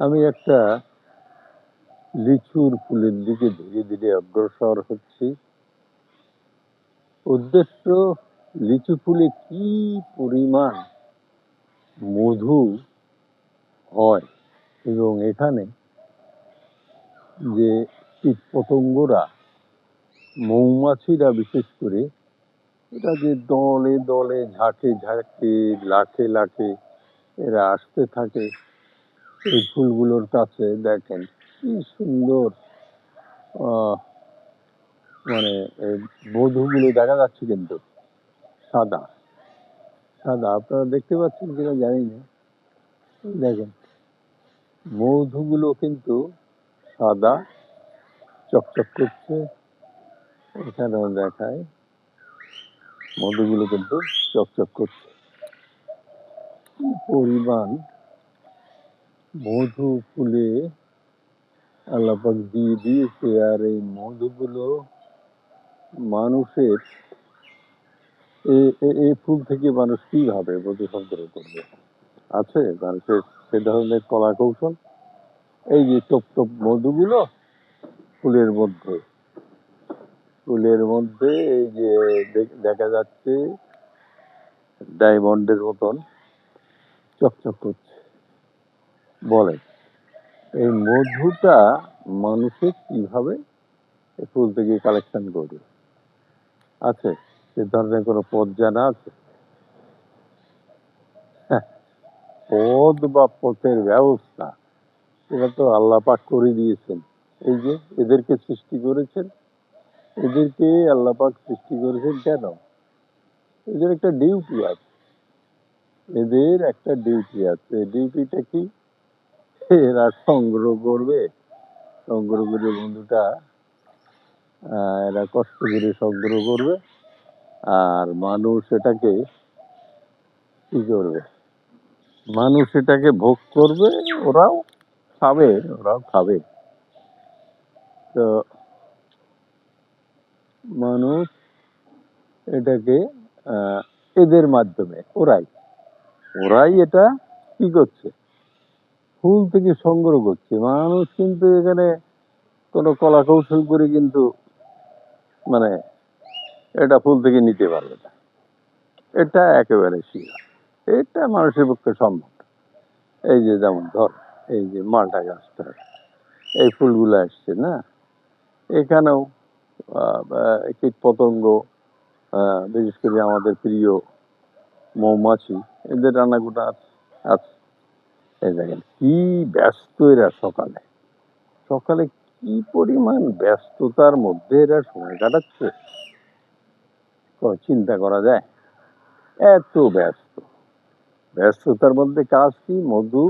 আমি একটা লিচুর ফুলের দিকে ধীরে ধীরে অগ্রসর হচ্ছি। উদ্দেশ্য, লিচু ফুলে কি পরিমাণ মধু হয় এবং এখানে যে কীট পতঙ্গরা মৌমাছিরা বিশেষ করে এটা যে দলে দলে ঝাঁকে ঝাঁকে, লাখে লাখে এরা আসতে থাকে এই ফুলগুলোর কাছে দেখেন, কি সুন্দর মানে এই মধুগুলো দেখা যাচ্ছে কিন্তু, সাদা সাদা, আপনারা দেখতে পাচ্ছেন কিনা জানি না, দেখেন, মধুগুলো কিন্তু সাদা, চকচক করছে, এখানেও দেখায়, মধুগুলো কিন্তু চকচক করছে পরিমাণ মধু ফুলে আল্লাপাক দিয়ে দিয়েছে আর এই মধুগুলো মানুষের এই ফুল থেকে মানুষ কীভাবে মধু সংগ্রহ করবে। আছে মানুষের সে ধরনের কলা কৌশল এই যে টপ টপ মধুগুলো ফুলের মধ্যে। ফুলের মধ্যে এই যে দেখা যাচ্ছে ডায়মন্ডের মতন চকচক করছে। বলে। এই মধুটা মানুষের কীভাবে ফুল থেকে কালেকশন করবে আছে সে ধরনের কোনো পথ জানা আছে? হ্যাঁ, পদ বা পথের ব্যবস্থা এটা তো আল্লাহ পাক করে দিয়েছেন। এই যে এদেরকে সৃষ্টি করেছেন এদেরকে আল্লাহ পাক সৃষ্টি করেছেন কেন? এদের একটা ডিউটি আছে। এদের একটা ডিউটি আছে। ডিউটিটা কি? এরা সংগ্রহ করবে। সংগ্রহ করে বন্ধুটা এরা কষ্ট করে সংগ্রহ করবে আর মানুষ এটাকে কি করবে? মানুষ এটাকে ভোগ করবে, ওরাও খাবে ওরাও খাবে। তো মানুষ এটাকে এদের মাধ্যমে, ওরাই ওরাই এটা কি করছে? ফুল থেকে সংগ্রহ করছে। মানুষ কিন্তু এখানে কোনো কলা কৌশল করে কিন্তু মানে এটা ফুল থেকে নিতে পারবে না। এটা একেবারে শিরা এটা মানুষের পক্ষে সম্ভব এই যে যেমন ধর, এই যে মালটা গাছটা, এই ফুলগুলো আসছে, না? এখানেও কীট পতঙ্গ বিশেষ করে আমাদের প্রিয় মৌমাছি, এদের রান্নাগুলো আছে এই দেখেন, কি ব্যস্ত এরা সকালে। সকালে কি পরিমাণ ব্যস্ততার মধ্যে এরা সময় কাটাচ্ছে? চিন্তা করা যায়? এত ব্যস্ত। ব্যস্ততার মধ্যে কাজ কি? মধু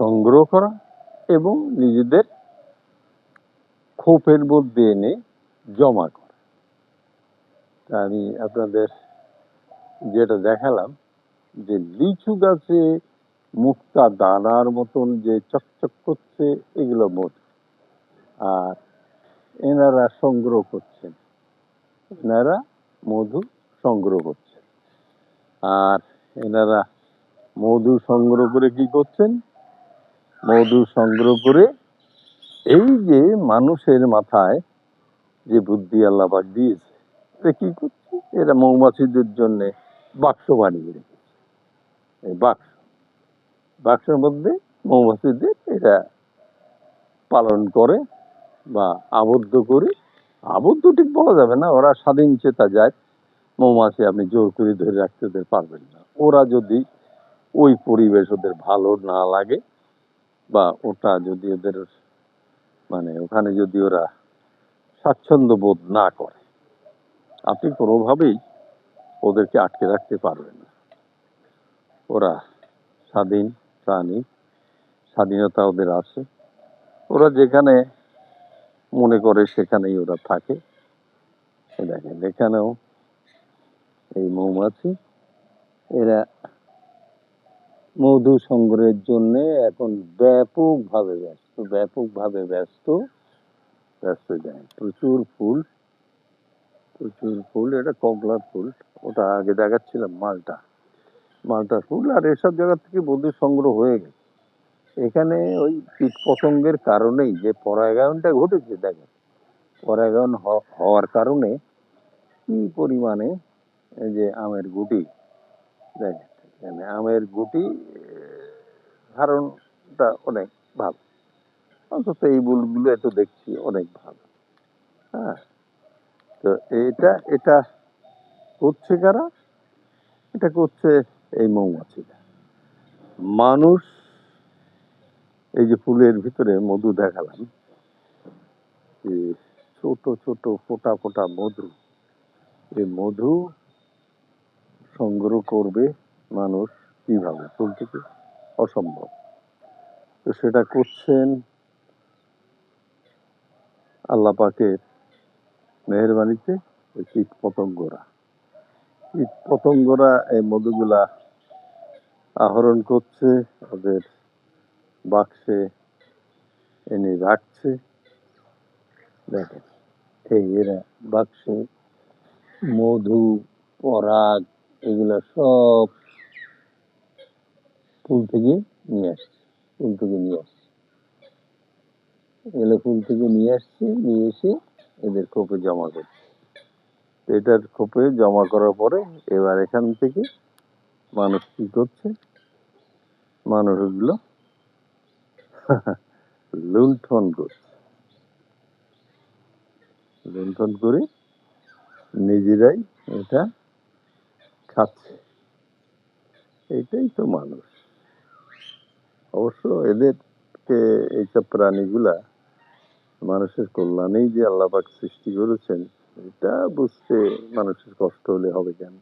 সংগ্রহ করা এবং নিজেদের খোপের মধ্যে এনে জমা করা। আমি আপনাদের যেটা দেখালাম, যে লিচু গাছে মুক্তা দানার মতন যে চকচক করছে, এগুলো মধু। আর এনারা সংগ্রহ করছেন। এনারা মধু সংগ্রহ করছেন। আর এনারা মধু সংগ্রহ করে কি করছেন? মধু সংগ্রহ করে এই যে মানুষের মাথায় যে বুদ্ধি আল্লাপাক দিয়েছে এটা কি করছে? এরা মৌমাছিদের জন্য বাক্স বানিয়ে রেখেছে। এই বাক্স বাক্সের মধ্যে মৌমাছিদের এটা পালন করে বা আবদ্ধ করে, আবদ্ধ ঠিক বলা যাবে না, ওরা স্বাধীন চেতা যায় মৌমাছি আপনি জোর করে ধরে রাখতে পারবেন না। ওরা যদি ওই পরিবেশ ওদের ভালো না লাগে বা ওটা যদি ওদের মানে ওখানে যদি ওরা স্বাচ্ছন্দ্য বোধ না করে, আপনি কোনোভাবেই ওদেরকে আটকে রাখতে পারবেন না। ওরা স্বাধীন প্রাণী স্বাধীনতা ওদের আছে। ওরা যেখানে মনে করে সেখানেই ওরা থাকে। দেখেন, এখানেও এই মৌমাছি। এরা মধু সংগ্রহের জন্য এখন ব্যাপকভাবে ব্যস্ত ব্যাপকভাবে ব্যস্ত। ব্যস্ত যায় প্রচুর ফুল প্রচুর ফুল। এটা কমলার ফুল, ওটা আগে দেখাচ্ছিলাম মালটা। মালটা ফুল আর এসব জায়গা থেকে মধু সংগ্রহ হয়ে গেছে। এখানে ওই কীট পতঙ্গের কারণেই যে পরাগায়নটা ঘটেছে, দেখেন, পরাগায়ন হওয়ার কারণে কি পরিমাণে যে আমের গুটি, দেখেন, এখানে আমের গুটি ধারণটা অনেক ভালো। অন্তত এই বুলগুলো এত দেখছি অনেক ভালো। হ্যাঁ তো এটা এটা করছে কারা? এটা করছে এই মৌমাছিরা মানুষ এই যে ফুলের ভিতরে মধু দেখালাম ছোট ছোট, ফোটা ফোটা মধু, এই মধু সংগ্রহ করবে মানুষ কীভাবে? ফুল থেকে অসম্ভব। তো সেটা করছেন আল্লাহ পাকের মেহরবানিতে ওই কীট পতঙ্গরা কীট পতঙ্গরা এই মধুগুলা আহরণ করছে, ওদের বাক্সে এনে রাখছে। দেখেন, এই এরা বাক্সে মধু, পরাগ, এগুলা সব ফুল থেকে নিয়ে আসছে, ফুল থেকে নিয়ে আসছে। এগুলো ফুল থেকে নিয়ে আসছে, নিয়ে এসে এদের খোপে জমা করছে। এটার খোপে জমা করার পরে এবার এখান থেকে মানুষ কি করছে? মানুষ ওগুলো লুণ্ঠন করছে লুণ্ঠন করে নিজেরাই এটা খাচ্ছে। এটাই তো মানুষ। অবশ্য এদেরকে এইসব প্রাণীগুলা মানুষের কল্যাণেই যে আল্লাপাক সৃষ্টি করেছেন, এটা বুঝতে মানুষের কষ্ট হলে হবে কেন?